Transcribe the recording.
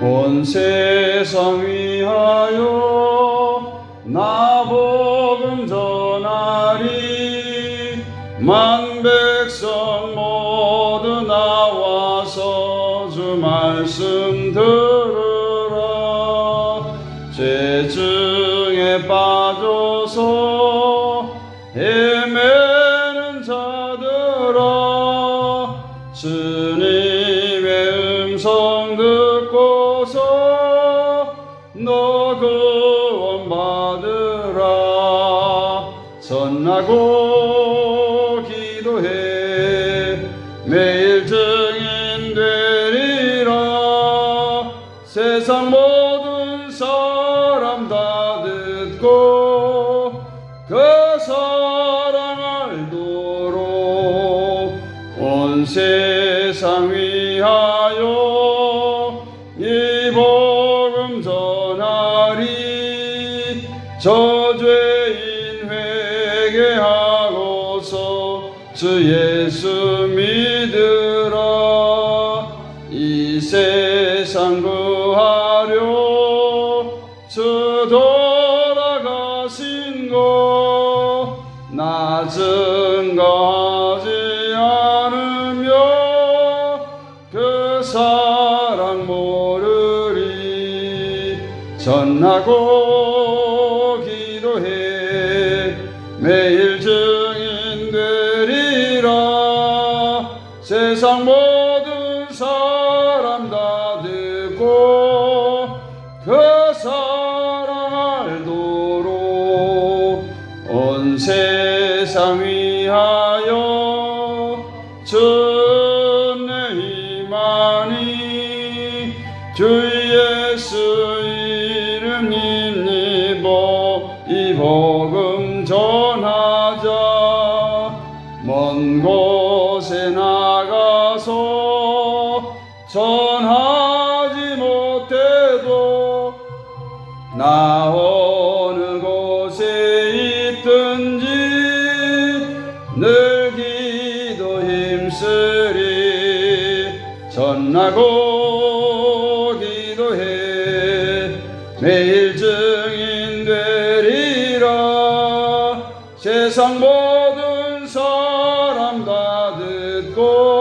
온 세상 위하여 나 복음 전하리. 만 백성 모두 나와서 주 말씀 들으라. 죄증에 빠져서 헤매는 자들아 듣고서 너 구원 받으라. 전하고 기도해. 매일 증인 되리라. 세상 모든 사람 다 듣고 그 사랑 알도록 온 세상 위 하여 이 복음 전하리. 저 죄인 회개하고서 주 예수 믿으라 이 세상 구하려 주 돌아가신 것나 증거 전하고 기도해. 매일 증인 되리라 세상 모든 사람 다 듣고 그 사랑 알도록 온 세상 위하여 주내 희망이 주 예수 복음 전하자 먼 곳에 나가서 전하지 못해도 나 어느 곳에 있든지 늘 기도 힘쓰리 전하고 기도해 매일 세상 모든 사람 다 듣고